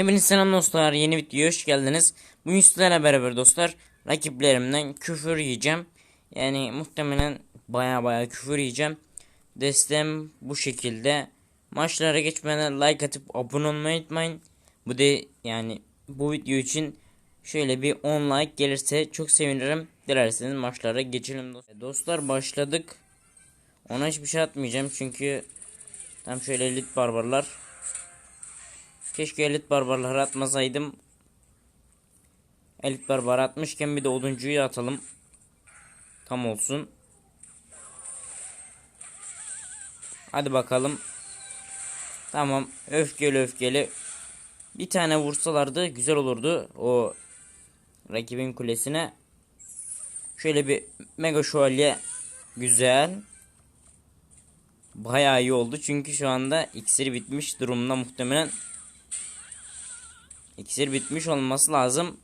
Hepinize selam dostlar. Yeni videoya hoş geldiniz. Bugün sizlerle beraber dostlar rakiplerimden küfür yiyeceğim. Yani muhtemelen baya baya küfür yiyeceğim. Destem bu şekilde. Maçlara geçmeden like atıp abone olmayı unutmayın. Bu da yani bu video için şöyle bir 10 like gelirse çok sevinirim. Dilerseniz maçlara geçelim dostlar. Dostlar başladık. Ona hiçbir şey atmayacağım çünkü tam şöyle elit barbarlar Keşke elit barbarları atmasaydım. Elit barbar atmışken bir de oduncuyu atalım. Tam olsun. Hadi bakalım. Tamam. Öfkeli öfkeli. Bir tane vursalardı güzel olurdu. O rakibin kulesine. Şöyle bir mega şövalye. Güzel. Bayağı iyi oldu. Çünkü şu anda iksiri bitmiş durumda muhtemelen. İksir bitmiş olması lazım.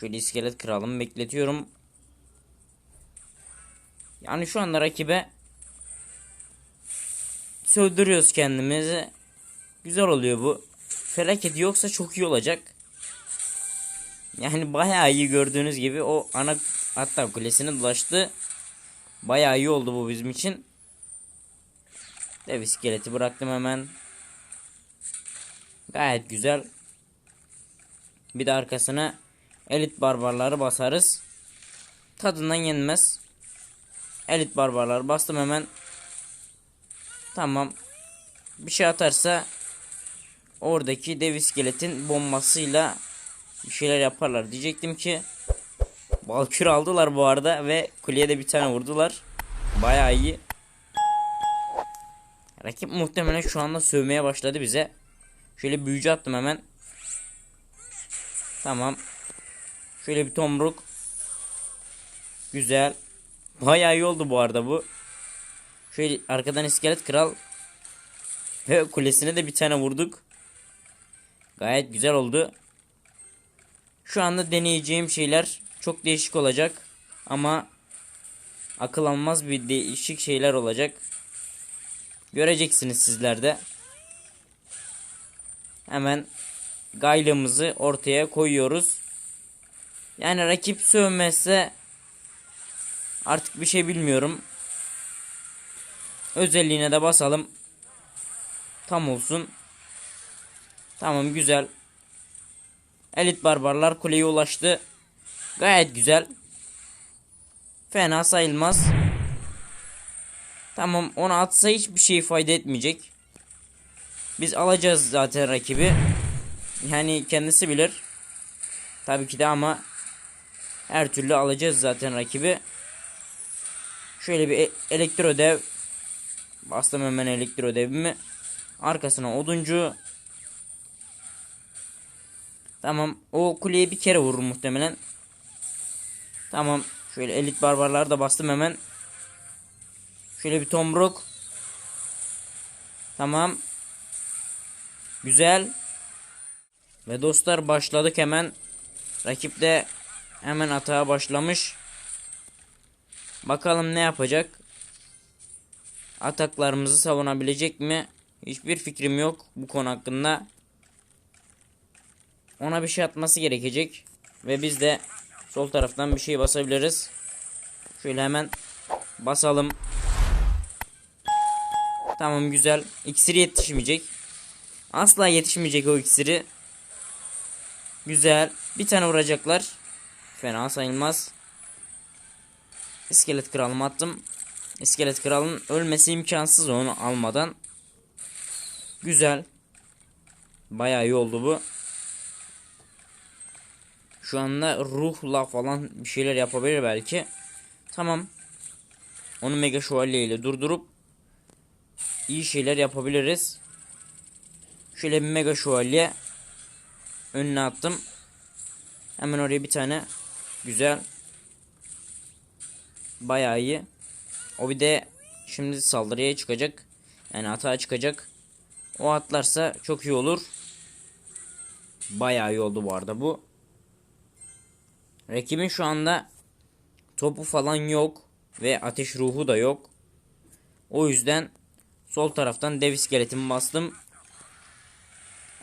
Şöyle iskelet kralımı bekletiyorum. Yani şu anda rakibe söldürüyoruz kendimizi. Güzel oluyor bu. Felaket yoksa çok iyi olacak. Yani bayağı iyi gördüğünüz gibi o ana hatta kulesine dolaştı. Bayağı iyi oldu bu bizim için. Dev iskeleti bıraktım hemen. Gayet güzel. Bir de arkasına elit barbarları basarız. Tadından yenmez. Elit barbarları bastım hemen. Tamam. Bir şey atarsa oradaki dev iskeletin bombasıyla bir şeyler yaparlar. Diyecektim ki Balkür aldılar bu arada ve kuleye de bir tane vurdular. Bayağı iyi. Rakip muhtemelen şu anda sövmeye başladı bize. Şöyle büyücü attım hemen. Tamam. Şöyle bir tomruk. Güzel. Bayağı iyi oldu bu arada bu. Şöyle arkadan iskelet kral. Ve kulesine de bir tane vurduk. Gayet güzel oldu. Şu anda deneyeceğim şeyler çok değişik olacak. Ama akıl almaz bir değişik şeyler olacak. Göreceksiniz sizler de. Hemen gaylımızı ortaya koyuyoruz. Yani rakip sövmezse artık bir şey bilmiyorum. Özelliğine de basalım. Tam olsun. Tamam güzel. Elit barbarlar kuleye ulaştı. Gayet güzel. Fena sayılmaz. Tamam onu atsa hiçbir şey fayda etmeyecek. Biz alacağız zaten rakibi. Yani kendisi bilir. Tabii ki de ama her türlü alacağız zaten rakibi. Şöyle bir e elektro dev bastım hemen elektro devimi. Arkasına oduncu. Tamam. O kuleye bir kere vurur muhtemelen. Tamam. Şöyle elit barbarlar da bastım hemen. Şöyle bir tomruk. Tamam. Güzel. Ve dostlar başladık hemen. Rakip de hemen atağa başlamış. Bakalım ne yapacak. Ataklarımızı savunabilecek mi? Hiçbir fikrim yok bu konu hakkında. Ona bir şey atması gerekecek. Ve biz de sol taraftan bir şey basabiliriz. Şöyle hemen basalım. Tamam güzel. İksiri yetişmeyecek. Asla yetişmeyecek o iksiri. Güzel. Bir tane vuracaklar. Fena sayılmaz. İskelet kralımı attım. İskelet kralın ölmesi imkansız onu almadan. Güzel. Bayağı iyi oldu bu. Şu anda ruhla falan bir şeyler yapabilir belki. Tamam. Onu mega şövalye ile durdurup iyi şeyler yapabiliriz. Şöyle bir mega şövalye önüne attım. Hemen oraya bir tane güzel bayağı iyi. O bir de şimdi saldırıya çıkacak. Yani atağa çıkacak. O atlarsa çok iyi olur. Bayağı iyi oldu bu arada bu. Rakibin şu anda topu falan yok ve ateş ruhu da yok. O yüzden Sol taraftan dev iskeletimi bastım.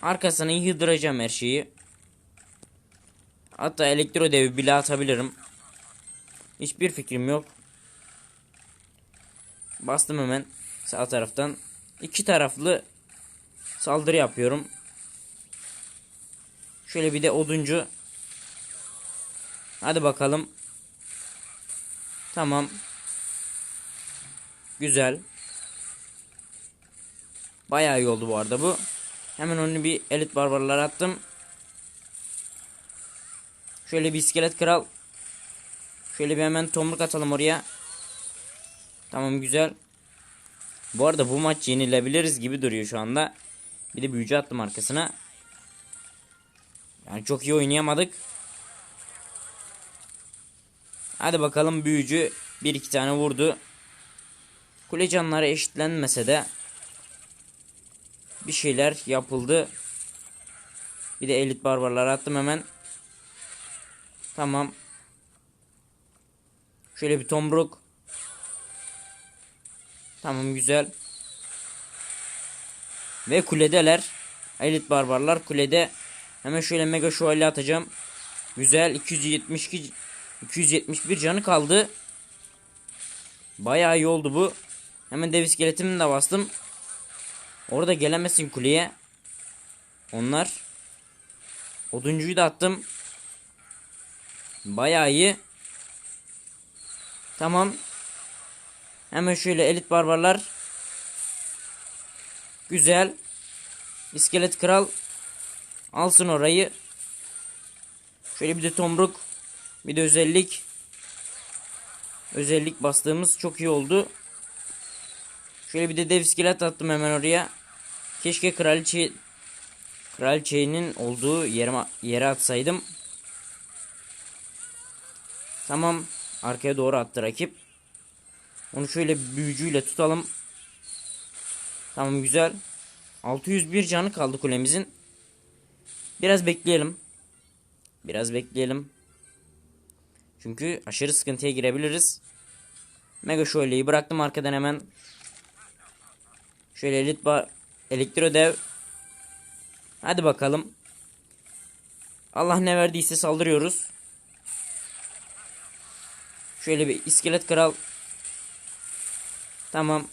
Arkasına yıldıracağım her şeyi. Hatta elektro devi bile atabilirim. Hiçbir fikrim yok. Bastım hemen sağ taraftan. iki taraflı saldırı yapıyorum. Şöyle bir de oduncu. Hadi bakalım. Tamam. Güzel. Bayağı iyi oldu bu arada bu. Hemen onu bir elit barbarlar attım. Şöyle bir iskelet kral. Şöyle bir hemen tomruk atalım oraya. Tamam güzel. Bu arada bu maç yenilebiliriz gibi duruyor şu anda. Bir de büyücü attım arkasına. Yani çok iyi oynayamadık. Hadi bakalım büyücü bir iki tane vurdu. Kule canları eşitlenmese de bir şeyler yapıldı. Bir de elit barbarlar attım hemen. Tamam. Şöyle bir tomruk. Tamam güzel. Ve kuledeler. Elit barbarlar kulede. Hemen şöyle mega şövalye atacağım. Güzel 272 271 canı kaldı. Bayağı iyi oldu bu. Hemen dev iskeletimi de bastım. Orada gelemesin kuleye. Onlar. Oduncuyu da attım. Bayağı iyi. Tamam. Hemen şöyle elit barbarlar. Güzel. İskelet kral. Alsın orayı. Şöyle bir de tomruk. Bir de özellik. Özellik bastığımız çok iyi oldu. Şöyle bir de dev iskelet attım hemen oraya. Keşke kraliçe kraliçenin olduğu yere, yere atsaydım. Tamam. Arkaya doğru attı rakip. Onu şöyle büyücüyle tutalım. Tamam güzel. 601 canı kaldı kulemizin. Biraz bekleyelim. Biraz bekleyelim. Çünkü aşırı sıkıntıya girebiliriz. Mega şöyley'i bıraktım arkadan hemen. Şöyle elit bar elektro dev. Hadi bakalım. Allah ne verdiyse saldırıyoruz. Şöyle bir iskelet kral. Tamam.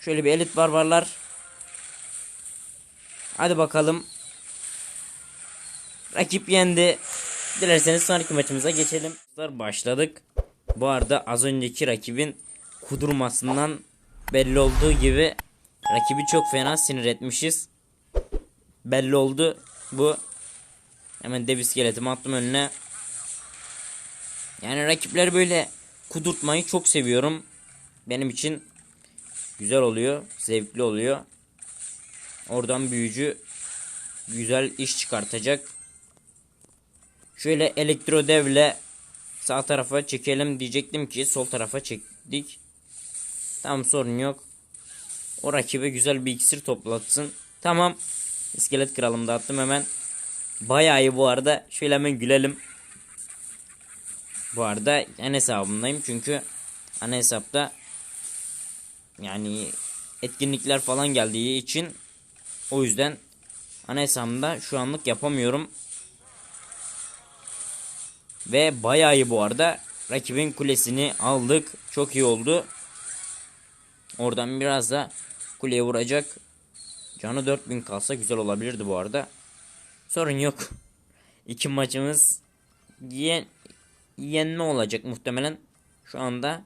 Şöyle bir elit barbarlar. Hadi bakalım. Rakip yendi. Dilerseniz sonraki maçımıza geçelim. Başladık. Bu arada az önceki rakibin kudurmasından belli olduğu gibi rakibi çok fena sinir etmişiz. Belli oldu bu. Hemen dev iskeletimi attım önüne. Yani rakipleri böyle kudurtmayı çok seviyorum. Benim için güzel oluyor, zevkli oluyor. Oradan büyücü güzel iş çıkartacak. Şöyle elektro devle sağ tarafa çekelim diyecektim ki sol tarafa çektik. Tamam sorun yok. O rakibe güzel bir iksir toplatsın. Tamam. İskelet kralım da attım hemen. Bayağı iyi bu arada. Şöyle hemen gülelim. Bu arada en hesabımdayım çünkü ana hesapta yani etkinlikler falan geldiği için o yüzden ana hesabımda şu anlık yapamıyorum. Ve bayağı iyi bu arada. Rakibin kulesini aldık. Çok iyi oldu. Oradan biraz da kuleye vuracak. Canı 4000 kalsa güzel olabilirdi bu arada. Sorun yok. İki maçımız yen yenme olacak muhtemelen. Şu anda.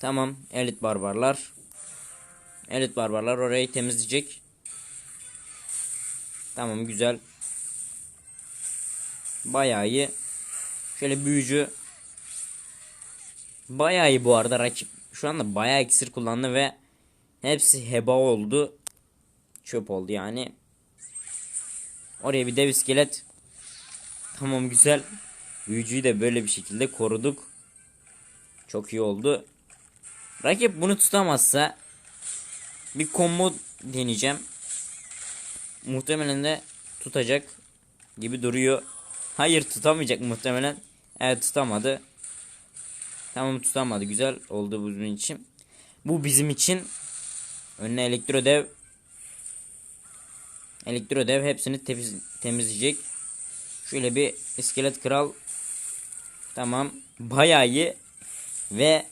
Tamam. Elit barbarlar. Elit barbarlar orayı temizleyecek. Tamam güzel. Bayağı iyi. Şöyle büyücü. Bayağı iyi bu arada rakip. Şu anda bayağı iksir kullandı ve hepsi heba oldu. Çöp oldu yani. Oraya bir dev iskelet. Tamam güzel. Büyücüyü de böyle bir şekilde koruduk. Çok iyi oldu. Rakip bunu tutamazsa bir combo deneyeceğim. Muhtemelen de tutacak gibi duruyor. Hayır tutamayacak muhtemelen. Evet tutamadı. Tamam tutamadı. Güzel oldu bunun için. Bu bizim için önüne elektrodev elektrodev hepsini temiz, temizleyecek. Şöyle bir iskelet kral tamam bayağı iyi ve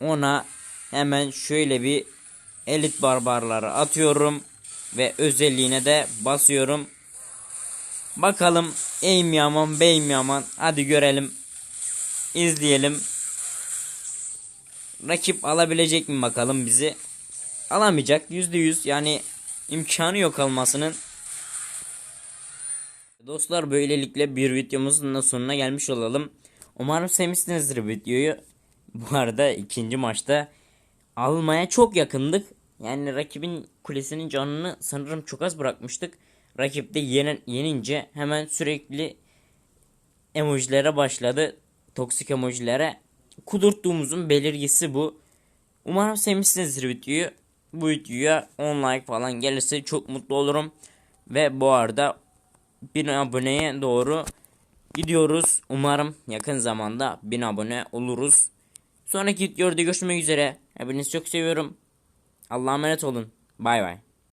ona hemen şöyle bir elit barbarları atıyorum ve özelliğine de basıyorum. Bakalım ey mi yaman bey mi yaman hadi görelim. İzleyelim. Rakip alabilecek mi bakalım bizi. Alamayacak yüzde yüz yani imkanı yok almasının. Dostlar böylelikle bir videomuzun da sonuna gelmiş olalım. Umarım sevmişsinizdir videoyu. Bu arada ikinci maçta almaya çok yakındık. Yani rakibin kulesinin canını sanırım çok az bırakmıştık. Rakip de yenen, yenince hemen sürekli emojilere başladı. Toksik emojilere. Kudurttuğumuzun belirgisi bu. Umarım sevmişsinizdir videoyu. Bu videoya 10 like falan gelirse çok mutlu olurum. Ve bu arada 1000 aboneye doğru gidiyoruz. Umarım yakın zamanda 1000 abone oluruz. Sonraki videoda görüşmek üzere. Hepinizi çok seviyorum. Allah'a emanet olun. Bay bay.